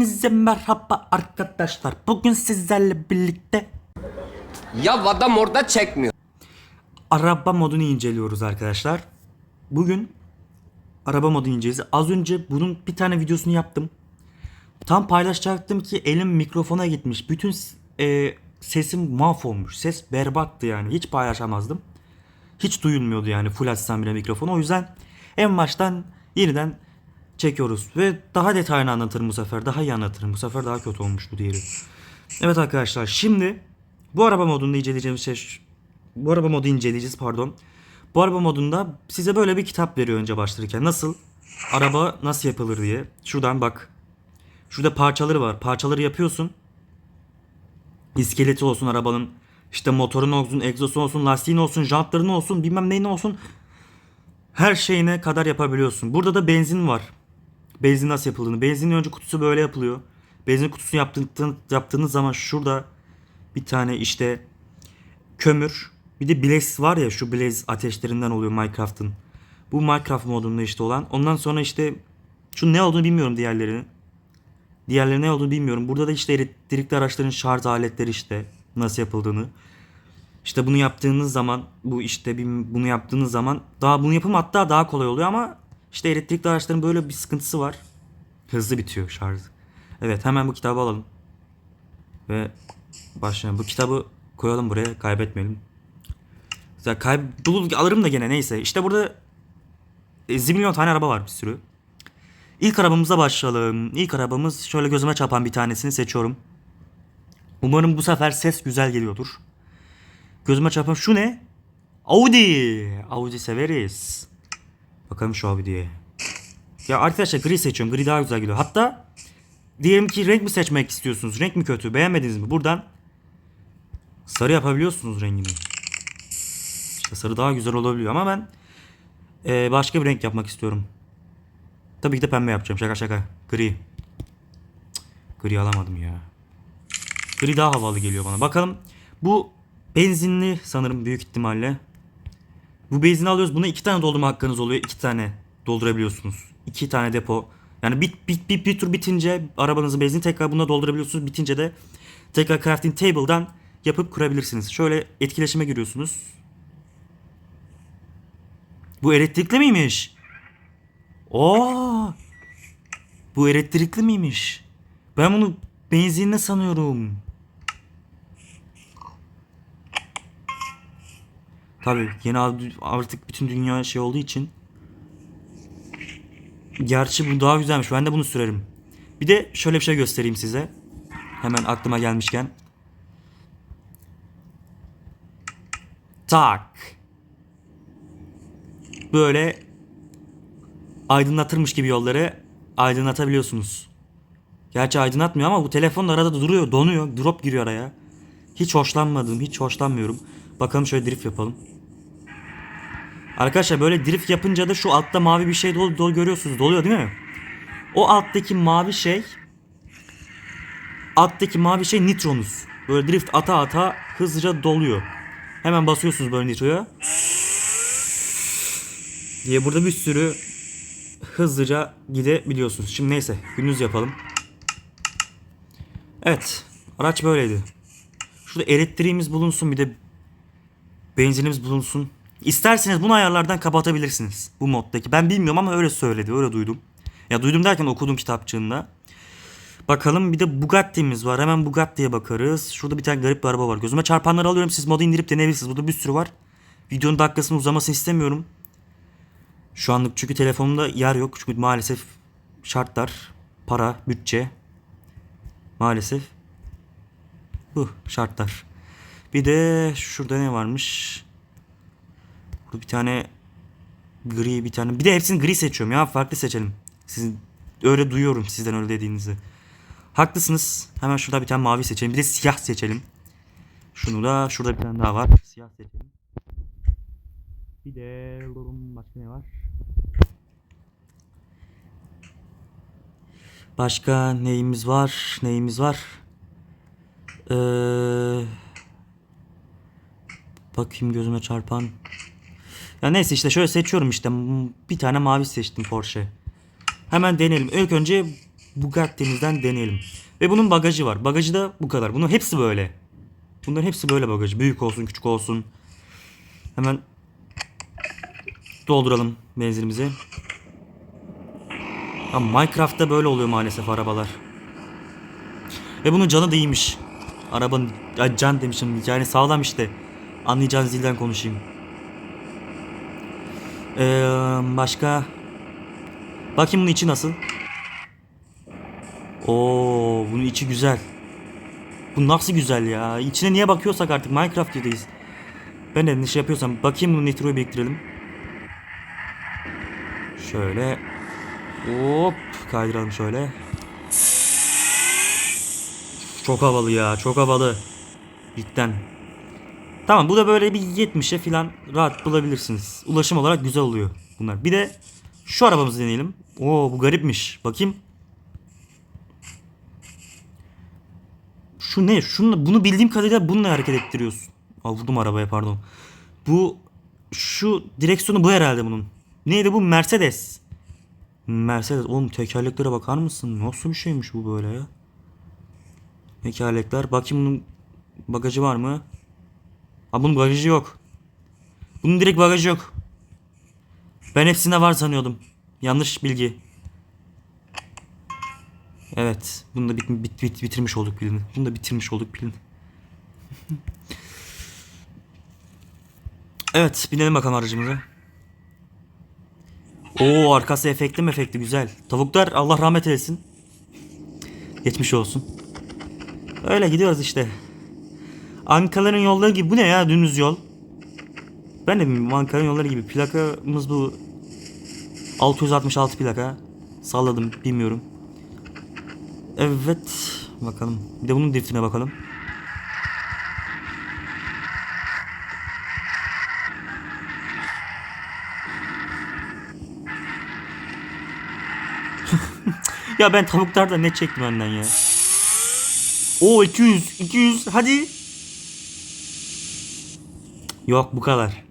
Hepinize merhaba arkadaşlar. Bugün sizlerle birlikte Ya adam orada çekmiyor. araba modunu inceliyoruz arkadaşlar. Bugün araba modunu inceleyeceğiz. Az önce bunun bir tane videosunu yaptım. Tam paylaşacaktım ki elim mikrofona gitmiş. Bütün e, sesim mahvolmuş. Ses berbattı yani. Hiç paylaşamazdım. Hiç duyulmuyordu yani full açsam bile mikrofonu. O yüzden en baştan yeniden çekiyoruz. Ve daha detaylı anlatırım bu sefer. Daha iyi anlatırım. Bu sefer daha kötü olmuş bu diğeri. Evet arkadaşlar şimdi bu araba modunda inceleyeceğimiz şey bu araba modu inceleyeceğiz pardon. Bu araba modunda size böyle bir kitap veriyor önce başlarken. Nasıl? Araba nasıl yapılır diye. Şuradan bak. Şurada parçaları var. Parçaları yapıyorsun. İskeleti olsun arabanın. işte motorun olsun, egzosu olsun, lastiğin olsun, jantların olsun, bilmem neyin olsun. Her şeyine kadar yapabiliyorsun. Burada da benzin var. Benzin nasıl yapıldığını. Benzinin önce kutusu böyle yapılıyor. Benzin kutusunu yaptığınız, yaptığınız zaman şurada bir tane işte kömür. Bir de blaze var ya şu blaze ateşlerinden oluyor Minecraft'ın. Bu Minecraft modunda işte olan. Ondan sonra işte şu ne olduğunu bilmiyorum diğerlerini. Diğerleri ne olduğunu bilmiyorum. Burada da işte elektrikli araçların şarj aletleri işte nasıl yapıldığını. İşte bunu yaptığınız zaman bu işte bunu yaptığınız zaman daha bunu yapım hatta daha kolay oluyor ama işte elektrikli araçların böyle bir sıkıntısı var. Hızlı bitiyor şarj. Evet hemen bu kitabı alalım. Ve başlayalım. Bu kitabı koyalım buraya kaybetmeyelim. Ya kaybolur alırım da gene neyse. İşte burada e, zilyon tane araba var bir sürü. İlk arabamıza başlayalım. İlk arabamız şöyle gözüme çarpan bir tanesini seçiyorum. Umarım bu sefer ses güzel geliyordur. Gözüme çarpan şu ne? Audi. Audi severiz. Bakalım şu Audi'ye. Ya arkadaşlar gri seçiyorum. Gri daha güzel geliyor. Hatta diyelim ki renk mi seçmek istiyorsunuz? Renk mi kötü? Beğenmediniz mi? Buradan sarı yapabiliyorsunuz rengini. İşte sarı daha güzel olabiliyor ama ben eee, başka bir renk yapmak istiyorum. Tabii ki de pembe yapacağım. Şaka şaka. Gri. Gri alamadım ya. Gri daha havalı geliyor bana. Bakalım. Bu benzinli sanırım büyük ihtimalle. Bu benzini alıyoruz. Buna iki tane doldurma hakkınız oluyor. İki tane doldurabiliyorsunuz. İki tane depo. Yani bir, bir, bir, bir tur bitince arabanızın benzini tekrar buna doldurabiliyorsunuz. Bitince de tekrar crafting table'dan yapıp kurabilirsiniz. Şöyle etkileşime giriyorsunuz. Bu elektrikli miymiş? Oo! Bu elektrikli miymiş? Ben bunu benzinli sanıyorum. Tabii yeni artık bütün dünya şey olduğu için. Gerçi bu daha güzelmiş. Ben de bunu sürerim. Bir de şöyle bir şey göstereyim size. Hemen aklıma gelmişken. Tak. Böyle aydınlatırmış gibi yolları aydınlatabiliyorsunuz. Gerçi aydınlatmıyor ama bu telefon da arada duruyor, donuyor, drop giriyor araya. Hiç hoşlanmadım, hiç hoşlanmıyorum. Bakalım şöyle drift yapalım. Arkadaşlar böyle drift yapınca da şu altta mavi bir şey dolu, dolu görüyorsunuz. Doluyor değil mi? O alttaki mavi şey alttaki mavi şey nitronuz. Böyle drift ata ata hızlıca doluyor. Hemen basıyorsunuz böyle nitroya. Diye burada bir sürü hızlıca gidebiliyorsunuz. Şimdi neyse gündüz yapalım. Evet araç böyleydi. Şurada elektriğimiz bulunsun bir de benzinimiz bulunsun. İsterseniz bunu ayarlardan kapatabilirsiniz bu moddaki. Ben bilmiyorum ama öyle söyledi öyle duydum. Ya duydum derken okudum kitapçığında. Bakalım bir de Bugatti'miz var. Hemen Bugatti'ye bakarız. Şurada bir tane garip bir araba var. Gözüme çarpanları alıyorum. Siz modu indirip deneyebilirsiniz. Burada bir sürü var. Videonun dakikasının uzamasını istemiyorum. Şu anlık çünkü telefonumda yer yok. Çünkü maalesef şartlar, para, bütçe maalesef bu şartlar. Bir de şurada ne varmış? Burada bir tane gri bir tane. Bir de hepsini gri seçiyorum ya. Farklı seçelim. Sizin öyle duyuyorum sizden öyle dediğinizi. Haklısınız. Hemen şurada bir tane mavi seçelim. Bir de siyah seçelim. Şunu da şurada bir tane daha var. Siyah seçelim. Bir de başka ne var? Başka neyimiz var? Neyimiz var? Ee, bakayım gözüme çarpan. Ya neyse işte şöyle seçiyorum işte. Bir tane mavi seçtim Porsche. Hemen deneyelim. İlk önce Bugatti'mizden deneyelim. Ve bunun bagajı var. Bagajı da bu kadar. Bunun hepsi böyle. Bunların hepsi böyle bagajı. Büyük olsun, küçük olsun. Hemen dolduralım benzinimizi. Ya Minecraft'ta böyle oluyor maalesef arabalar. Ve bunun canı da iyiymiş. Arabanın can demişim yani sağlam işte. Anlayacağınız dilden konuşayım. Ee, başka Bakayım bunun içi nasıl? Oo, bunun içi güzel. Bu nasıl güzel ya? İçine niye bakıyorsak artık Minecraft'tayız. Ben de ne şey yapıyorsam bakayım bunu nitroyu biriktirelim. Şöyle hop kaydıralım şöyle. Çok havalı ya, çok havalı. Cidden. Tamam bu da böyle bir 70'e falan rahat bulabilirsiniz. Ulaşım olarak güzel oluyor bunlar. Bir de şu arabamızı deneyelim. Oo bu garipmiş. Bakayım. Şu ne? Şunu, bunu bildiğim kadarıyla bununla hareket ettiriyorsun. Aa, vurdum arabaya pardon. Bu şu direksiyonu bu herhalde bunun. Neydi bu? Mercedes. Mercedes. Oğlum tekerleklere bakar mısın? Nasıl bir şeymiş bu böyle ya? Tekerlekler. Bakayım bunun bagajı var mı? Aa bunun bagajı yok. Bunun direkt bagajı yok. Ben hepsinde var sanıyordum. Yanlış bilgi. Evet. Bunu da bit, bit, bit- bitirmiş olduk pilini. Bunu da bitirmiş olduk pilini. evet. Binelim bakalım aracımıza. Oo arkası efekti mi efekti güzel. Tavuklar Allah rahmet eylesin. Geçmiş olsun. Öyle gidiyoruz işte. Ankara'nın yolları gibi. Bu ne ya dümdüz yol. Ben de bilmiyorum Ankara'nın yolları gibi. Plakamız bu 666 plaka. Salladım bilmiyorum. Evet. Bakalım. Bir de bunun driftine bakalım. ya ben tavuklarda ne çektim önden ya. O 200 200 hadi. Yok bu kadar.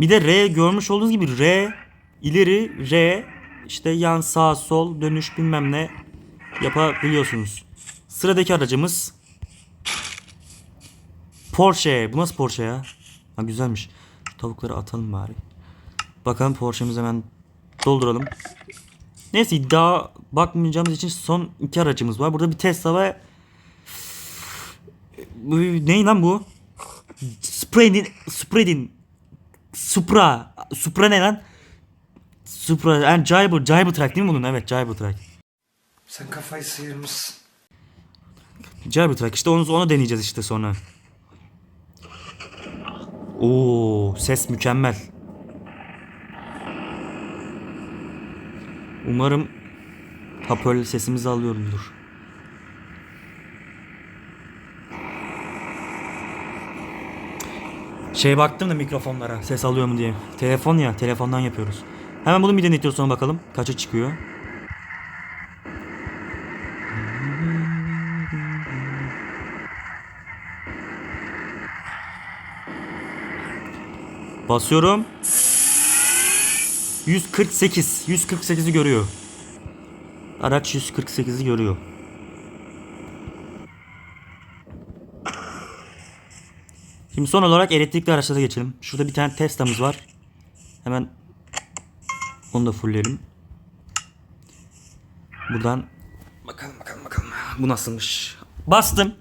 Bir de R görmüş olduğunuz gibi R ileri R işte yan sağ sol dönüş bilmem ne yapabiliyorsunuz. Sıradaki aracımız Porsche. Bu nasıl Porsche ya? Ha güzelmiş. Şu tavukları atalım bari. Bakalım Porsche'mizi hemen dolduralım. Neyse iddia bakmayacağımız için son iki aracımız var. Burada bir Tesla ve ne lan bu? Spreadin Spreadin Supra Supra ne lan? Supra yani Cyber Cyber Truck değil mi bunun? Evet Cyber Truck. Sen kafayı sıyırmışsın. Cyber Truck işte onu, onu deneyeceğiz işte sonra. Oo ses mükemmel. Umarım hoparlör sesimizi alıyorumdur. Şey baktım da mikrofonlara ses alıyor mu diye. Telefon ya telefondan yapıyoruz. Hemen bunu bir denetiyoruz bakalım kaça çıkıyor. Basıyorum. 148. 148'i görüyor. Araç 148'i görüyor. Şimdi son olarak elektrikli araçlara geçelim. Şurada bir tane Tesla'mız var. Hemen onu da fullleyelim. Buradan bakalım bakalım bakalım. Bu nasılmış? Bastım.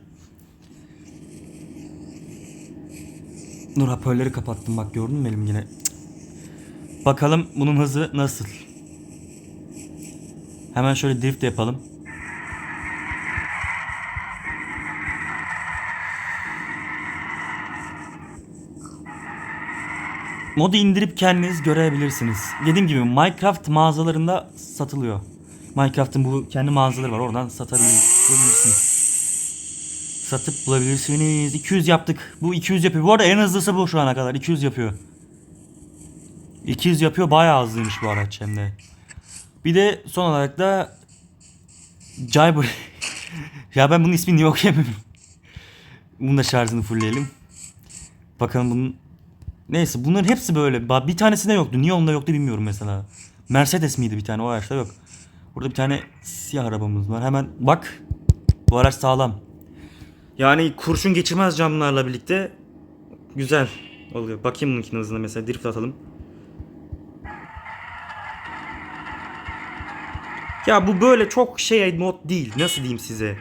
Dur hoparlörleri kapattım bak gördün mü elim yine. Cık. Bakalım bunun hızı nasıl. Hemen şöyle drift yapalım. Modu indirip kendiniz görebilirsiniz. Dediğim gibi Minecraft mağazalarında satılıyor. Minecraft'ın bu kendi mağazaları var. Oradan satabilirsiniz. Satıp bulabilirsiniz. 200 yaptık. Bu 200 yapıyor. Bu arada en hızlısı bu şu ana kadar. 200 yapıyor. 200 yapıyor. Bayağı hızlıymış bu araç hem de. Bir de son olarak da Jayber. ya ben bunun ismini niye okuyamıyorum. Bunun da şarjını fullleyelim. Bakalım bunun Neyse bunların hepsi böyle. Bir tanesinde yoktu. Niye onda yoktu bilmiyorum mesela. Mercedes miydi bir tane o araçta yok. Burada bir tane siyah arabamız var. Hemen bak. Bu araç sağlam. Yani kurşun geçirmez camlarla birlikte güzel oluyor. Bakayım bununkinin hızına mesela drift atalım. Ya bu böyle çok şey mod değil. Nasıl diyeyim size?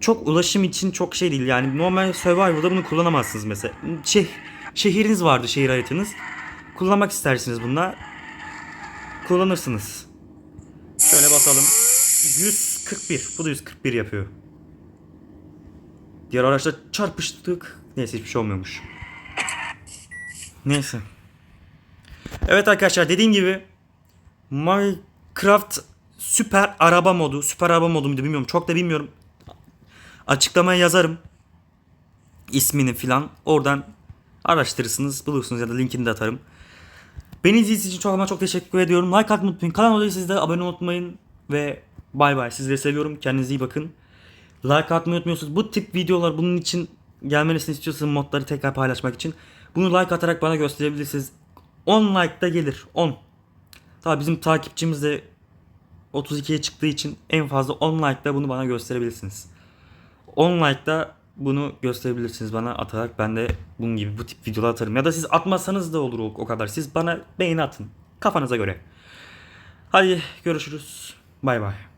Çok ulaşım için çok şey değil. Yani normal Survival'da bunu kullanamazsınız mesela. Şey, şehriniz vardı şehir haritanız. Kullanmak istersiniz bunda. Kullanırsınız. Şöyle basalım. 141. Bu da 141 yapıyor. Diğer araçla çarpıştık. Neyse hiçbir şey olmuyormuş. Neyse. Evet arkadaşlar dediğim gibi Minecraft süper araba modu. Süper araba modu muydu bilmiyorum. Çok da bilmiyorum. Açıklamaya yazarım. ismini filan. Oradan araştırırsınız. Bulursunuz ya da linkini de atarım. Beni izlediğiniz için çok ama çok teşekkür ediyorum. Like atmayı unutmayın. Kanala da siz de abone unutmayın. Ve bay bay. Sizleri seviyorum. Kendinize iyi bakın. Like atmayı unutmuyorsunuz. Bu tip videolar bunun için gelmesini istiyorsanız modları tekrar paylaşmak için. Bunu like atarak bana gösterebilirsiniz. 10 like da gelir. 10. Tabii bizim takipçimiz de 32'ye çıktığı için en fazla 10 like'da bunu bana gösterebilirsiniz. 10 like'da bunu gösterebilirsiniz bana atarak ben de bunun gibi bu tip videolar atarım. Ya da siz atmazsanız da olur o, o kadar. Siz bana beğeni atın. Kafanıza göre. Hadi görüşürüz. Bay bay.